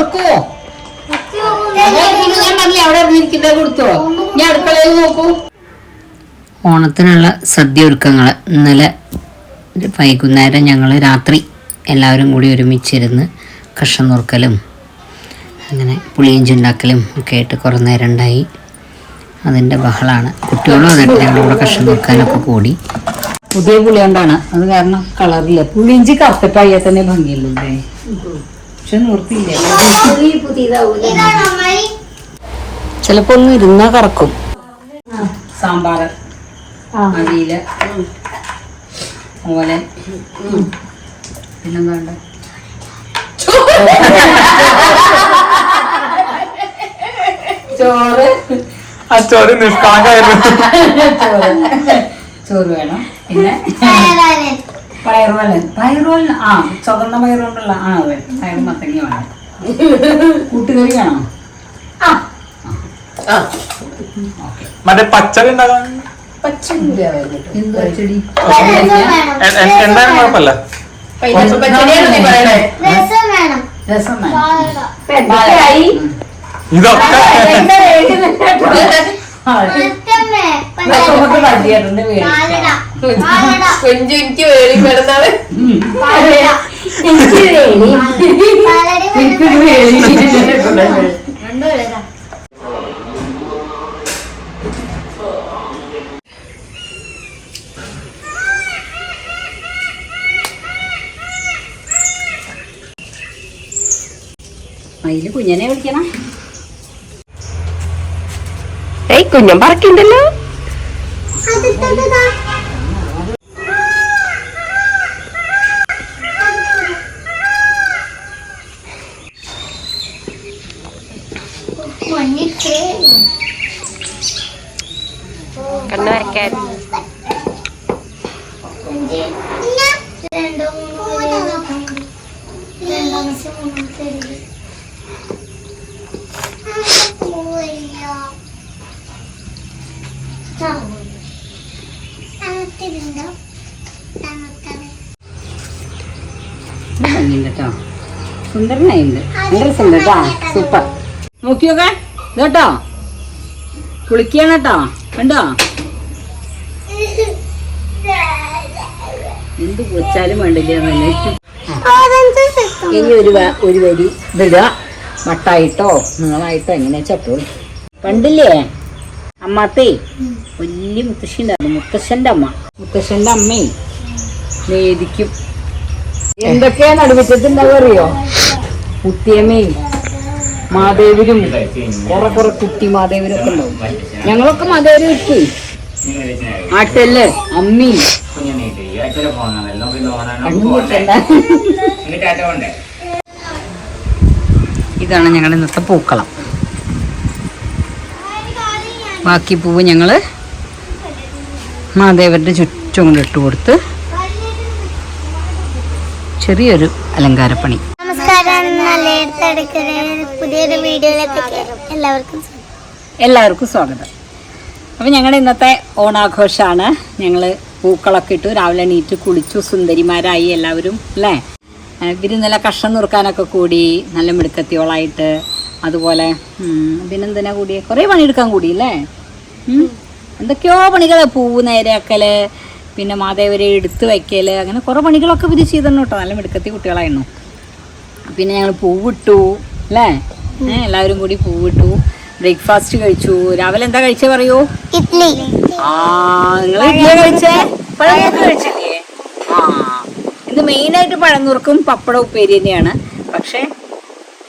കൊടുക്കോ ഞാൻ പറഞ്ഞില്ലേ അവിടെ ഇറങ്ങിയിരിക്കുന്നത് കൊടുത്തോ? ഞാൻ അടുക്കളയിൽ നോക്കൂ. ഓണത്തിനുള്ള സദ്യ ഒരുക്കങ്ങൾ ഇന്നലെ വൈകുന്നേരം ഞങ്ങൾ രാത്രി എല്ലാവരും കൂടി ഒരുമിച്ചിരുന്ന് കഷ്ണം നുറുക്കലും അങ്ങനെ പുളിയിഞ്ചുണ്ടാക്കലും ഒക്കെ ആയിട്ട് കുറേ നേരം ഉണ്ടായി അതിന്റെ ബഹളാണ്. കുട്ടികളും അതൊക്കെ ഞങ്ങളുടെ കൂടെ കഷ്ണം നുറുക്കാനൊക്കെ കൂടി. പുതിയ പുളി കൊണ്ടാണ് അത് കാരണം കളറില്ല? പുളിയിഞ്ചി കറുത്തിട്ടായാൽ തന്നെ ഭംഗിയുള്ളൂ അല്ലേ പക്ഷെ ചിലപ്പോ ഒന്ന് ഇരുന്നാ കറക്കും. സാമ്പാർ അവിയൽ പിന്നെന്താ ഉണ്ട്? ചോറ്. ആ ചോറ് വേണം. പിന്നെ? പയറുവലൻ പയറുവലൻ ആ ചുവന്ന പയറുകൊണ്ടുള്ള ആ അതെ പയർ മത്തങ്ങ വേണം. കൂട്ടുകറി വേണോ? മറ്റേ പച്ചടി ഉണ്ടാകാൻ എന്ത് പച്ചടി? എന്തായാലും കുഴപ്പമില്ല. രസം വേണം. ഇതൊക്കെ കൊഞ്ചു എനിക്ക് വേളി കിടന്നാണ്. എനിക്കൊരു വേളി മയിൽ കുഞ്ഞനെ വിളിക്കണം. കുഞ്ഞൻ പറക്കുണ്ടല്ലോ? സുന്ദരനായിട്ടുണ്ട് നല്ല ഉണ്ട് കേട്ടോ സൂപ്പർ. നോക്കിയോക്കെ. കേട്ടോ കുളിക്കണം കേട്ടോ കണ്ടോ? എന്ത് കുളിച്ചാലും വേണ്ടില്ല ഇനി ഒരു ഒരു വരി ഇതിടുക വട്ടായിട്ടോ നീളായിട്ടോ എങ്ങനെയാ ചപ്പോൾ പണ്ടില്ലേ? അമ്മാത്തേ വലിയ മുത്തശ്ശി ഉണ്ടായിരുന്നു മുത്തശ്ശന്റെ അമ്മ. മുത്തശ്ശന്റെ അമ്മയും വേദിക്കും എന്തൊക്കെയാ നടുമുറ്റത്തുണ്ടാവുക അറിയോ? കുട്ടിയമ്മയും മാദേവരും കുറെ കുറെ കുട്ടി ഒക്കെ ഉണ്ടാവും. ഞങ്ങളൊക്കെ മാദേവര് വിട്ടു. ആട്ടൽ അമ്മി ഇതാണ് ഞങ്ങളുടെ ഇന്നത്തെ പൂക്കളം. ബാക്കി പൂവ് ഞങ്ങൾ മാദേവരുടെ ചുറ്റും കൊണ്ട് ഇട്ട് കൊടുത്ത് ചെറിയൊരു അലങ്കാരപ്പണി. പുതിയൊരു വീഡിയോയിലേക്ക് എല്ലാവർക്കും. എല്ലാവർക്കും സ്വാഗതം. അപ്പം ഞങ്ങളുടെ ഇന്നത്തെ ഓണാഘോഷമാണ് ഞങ്ങൾ പൂക്കളൊക്കെ ഇട്ടു രാവിലെ നീറ്റ് കുളിച്ചു സുന്ദരിമാരായി എല്ലാവരും അല്ലേ? ഇവരിന്നലെ കഷ്ണം നുറുക്കാനൊക്കെ കൂടി നല്ല മിടുക്കത്തിയോളായിട്ട് അതുപോലെ പിന്നെന്തിനാ കൂടി കുറേ പണിയെടുക്കാൻ കൂടി അല്ലേ. എന്തൊക്കെയോ പണികൾ പൂവ് നേരെയാക്കൽ പിന്നെ മാതേവരെ എടുത്ത് വയ്ക്കൽ അങ്ങനെ കുറേ പണികളൊക്കെ ഇത് ചെയ്തിരുന്നു കേട്ടോ. നല്ല മിടുക്കത്തി കുട്ടികളായിരുന്നു. പിന്നെ ഞങ്ങൾ പൂവിട്ടു അല്ലേ? ഏഹ് എല്ലാവരും കൂടി പൂവിട്ടു. ബ്രേക്ക്ഫാസ്റ്റ് കഴിച്ചു. രാവിലെ എന്താ കഴിച്ചേ പറയൂ? ഇഡ്ലി. ആ നിങ്ങൾ ഇഡ്ഡലി കഴിച്ചേ? പഴംനുറുക്ക് കഴിച്ചില്ലേ? ആ. ഇത് മെയിനായിട്ട് പപ്പടം ഉപ്പേരി തന്നെയാണ്. പക്ഷേ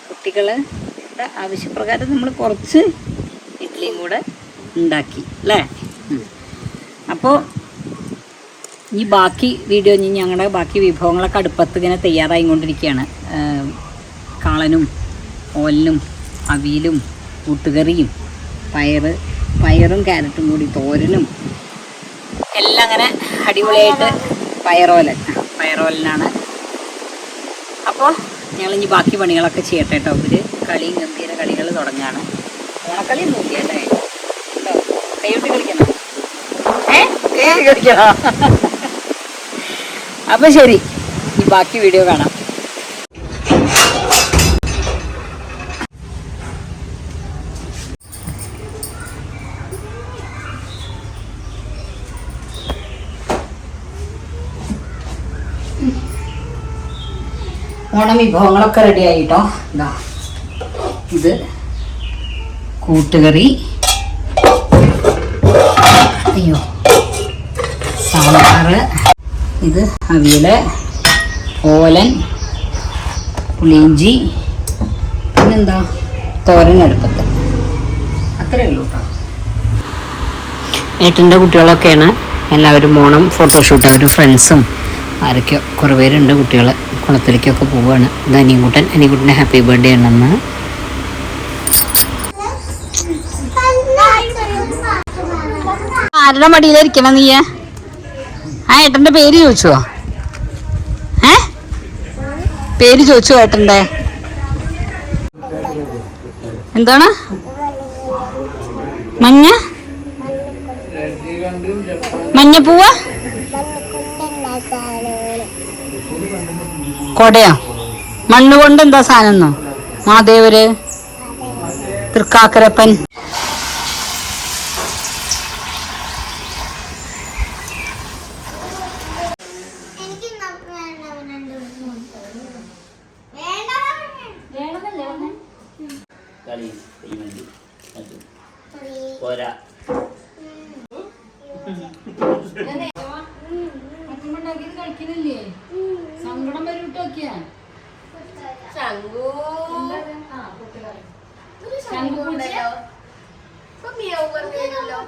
കുട്ടികൾ ആവശ്യപ്രകാരം നമ്മൾ കുറച്ച് ഇഡ്ഡലിയും കൂടെ ഉണ്ടാക്കി അല്ലേ? അപ്പോൾ ഈ ബാക്കി വീഡിയോ ഇനി ഞങ്ങളുടെ ബാക്കി വിഭവങ്ങളൊക്കെ അടുപ്പത്ത് ഇങ്ങനെ തയ്യാറായിക്കൊണ്ടിരിക്കുകയാണ്. കൊണ്ടിരിക്കുകയാണ് കാളനും ഓലനും അവിയലും കൂട്ടുകറിയും പയറ് പയറും ക്യാരറ്റും കൂടി തോരനും. എല്ലാം അങ്ങനെ അടിപൊളിയായിട്ട് പയറോലൻ പയറോലനാണ്. അപ്പോൾ ഞങ്ങൾ ഇനി ബാക്കി പണികളൊക്കെ ചെയ്യട്ടെ കേട്ടോ ഇവർ കളി ഗംഭീര കളികൾ തുടങ്ങാണ്. ഓണക്കളി നോക്കിയല്ലേ അല്ലേ? കളിക്കണോ? ഏ? കളിക്കണോ? അപ്പൊ ശരി. ഈ ബാക്കി വീഡിയോ കാണാം. ഓണം വിഭവങ്ങളൊക്കെ റെഡി ആയിട്ടോ? ഇതാ ഇത് കൂട്ടുകറി. അയ്യോ. സാമ്പാറ്. ഇത് അവിയൽ ഓലൻ പുളിയിഞ്ചി പിന്നെന്താ? തോരൻ അടുപ്പത്ത്. അത്രയേ ഉള്ളൂ കേട്ടോ ഏട്ടന്റെ കുട്ടികളൊക്കെയാണ്. എല്ലാവരും ഓണം ഫോട്ടോഷൂട്ട് അവരും ഫ്രണ്ട്സും ആരൊക്കെ കുറേ പേരുണ്ട് കുട്ടികൾ കുളത്തിലേക്കൊക്കെ പോവുകയാണ് ഇത് അനിയൻകുട്ടൻ. അനിയൻകുട്ടന്റെ ഹാപ്പി ബർത്ത്ഡേ ആണെന്ന്. ആരുടെ മടിയിലിരിക്കണം നീ ആ ഏട്ടന്റെ പേര് ചോദിച്ചോ? ഏ? പേര് ചോദിച്ചോ ഏട്ടന്റെ? എന്താണ്? മഞ്ഞ? മഞ്ഞപ്പൂവ? കൊടയോ? മണ്ണ് കൊണ്ട് എന്താ സാധനം മാദേവര് തൃക്കാക്കരപ്പൻ കളി തീവണ്ടി അത് പോരാ സങ്കടം വരൂട്ടോക്കിയാ സങ്കടം വരൂട്ടൊക്കെയാ പറഞ്ഞല്ലോ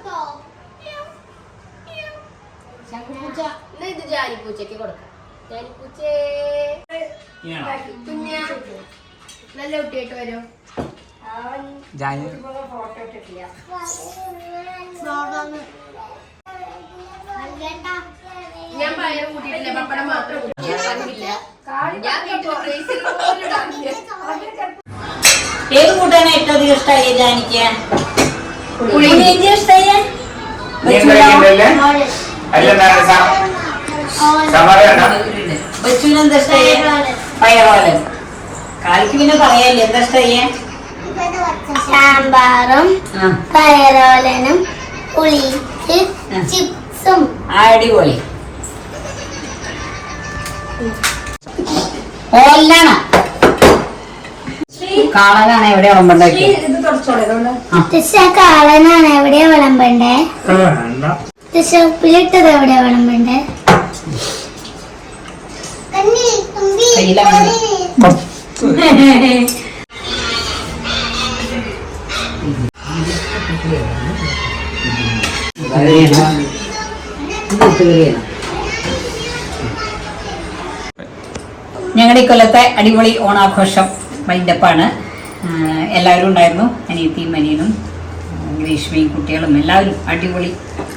ശംഖുപൂച്ച എന്നാ ഇത് ജാനിപ്പൂച്ചക്ക് കൊടുക്കാം. ജാനിപ്പൂച്ചേ കുഞ്ഞ നല്ല കുട്ടിയായിട്ട് വരും. ഞാൻ പയർ കൂട്ടിയിട്ടില്ല പപ്പടം മാത്രം. ഏത് കൂട്ടാണ് ഏറ്റവും അധികം ഇഷ്ടമായി ജാനിക്ക്? പുളിയിഞ്ചി ഇഷ്ടമായി ബച്ചുവിന് എന്താ ഇഷ്ടമായി പയറോലൻ. കാലിക്ക് പിന്നെ പറയാല്ലേ എന്താ ഇഷ്ടമായി സാമ്പാറും പയറോലനും പുളിക്ക് ചിപ്സും. അടിപൊളി. ഓലാണ് കാളനാണ് എവിടെ വിളമ്പണ്ടേ? കാളനാണ് എവിടെയാ വിളമ്പണ്ടേ? പക്ഷെ ഉപ്പിലിട്ടത് എവിടെയാ വിളമ്പണ്ടേ. കൊല്ലത്തെ അടിപൊളി ഓണാഘോഷം വൈൻഡപ്പാണ് എല്ലാവരും ഉണ്ടായിരുന്നു. അനിയത്തിയും അനിയനും ഗ്രീഷ്മയും കുട്ടികളും എല്ലാവരും അടിപൊളി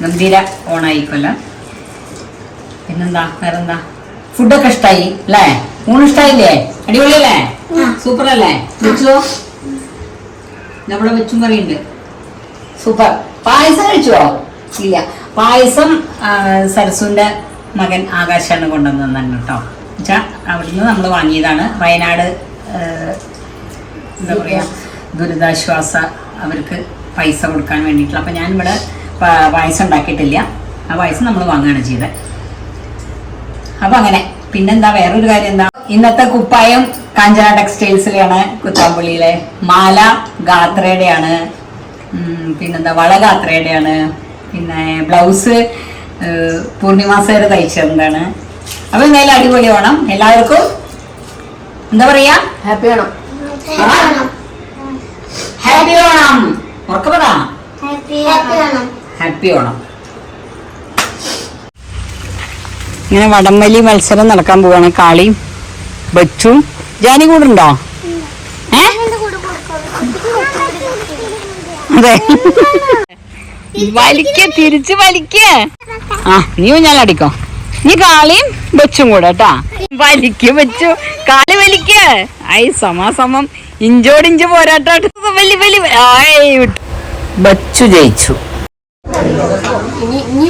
ഗംഭീര ഓണായി കൊല്ലം. പിന്നെന്താ? വേറെന്താ? ഫുഡൊക്കെ ഇഷ്ടായി അല്ലേ? ഊണ് ഇഷ്ടായില്ലേ? അടിപൊളിയല്ലേ? സൂപ്പർ അല്ലേ വെച്ചോ? നമ്മുടെ വെച്ചും കറിയുണ്ട് സൂപ്പർ. പായസം കഴിച്ചോ? ഇല്ല. പായസം സരസുവിന്റെ സരസുന്റെ മകൻ ആകാശാണ് കൊണ്ടുവന്നു തന്നെ കേട്ടോ. വെച്ചാ അവിടുന്ന് നമ്മൾ വാങ്ങിയതാണ്. വയനാട് എന്താ പറയുക ദുരിതാശ്വാസ അവർക്ക് പൈസ കൊടുക്കാൻ വേണ്ടിയിട്ടുള്ള. അപ്പം ഞാനിവിടെ പ- പായസം ഉണ്ടാക്കിയിട്ടില്ല. ആ പായസം നമ്മൾ വാങ്ങുകയാണ് ചെയ്തത് അപ്പം അങ്ങനെ. പിന്നെന്താ വേറൊരു കാര്യം എന്താ? ഇന്നത്തെ കുപ്പായം കാഞ്ചന ടെക്സ്റ്റൈൽസിലെയാണ് കുത്താമ്പള്ളിയിലെ. മാല ഗാത്രയുടെയാണ്. പിന്നെന്താ വള ഗാത്രയുടെയാണ്. പിന്നെ ബ്ലൗസ് പൂർണിമാസേര തയ്ച്ചതാണ് അപ്പൊ എന്തായാലും അടിപൊളി ഓണം. എല്ലാവർക്കും എന്താ പറയാ? ഹാപ്പി ആണോ ഹാപ്പി ഓണം. ഉറക്കപ്പെടാ ഹാപ്പി ഓണം. ഇങ്ങനെ വടംവലി മത്സരം നടക്കാൻ പോവാണ് കാളിയും ബച്ചും. ജാനി കൂടുണ്ടോ? ഏ? അതെ. വലിക്ക തിരിച്ചു വലിക്ക. ആ നീ ഞാൻ അടിക്കോ നീ കാളിയും വെച്ചും കൂടെ കേട്ടാ വലിക്ക് വെച്ചു. കാളി വലിക്ക. ഐ സമാസമം ഇഞ്ചോടിഞ്ച് പോരാട്ടോ. വലി വലി. ബച്ചു ജയിച്ചു. ഇനി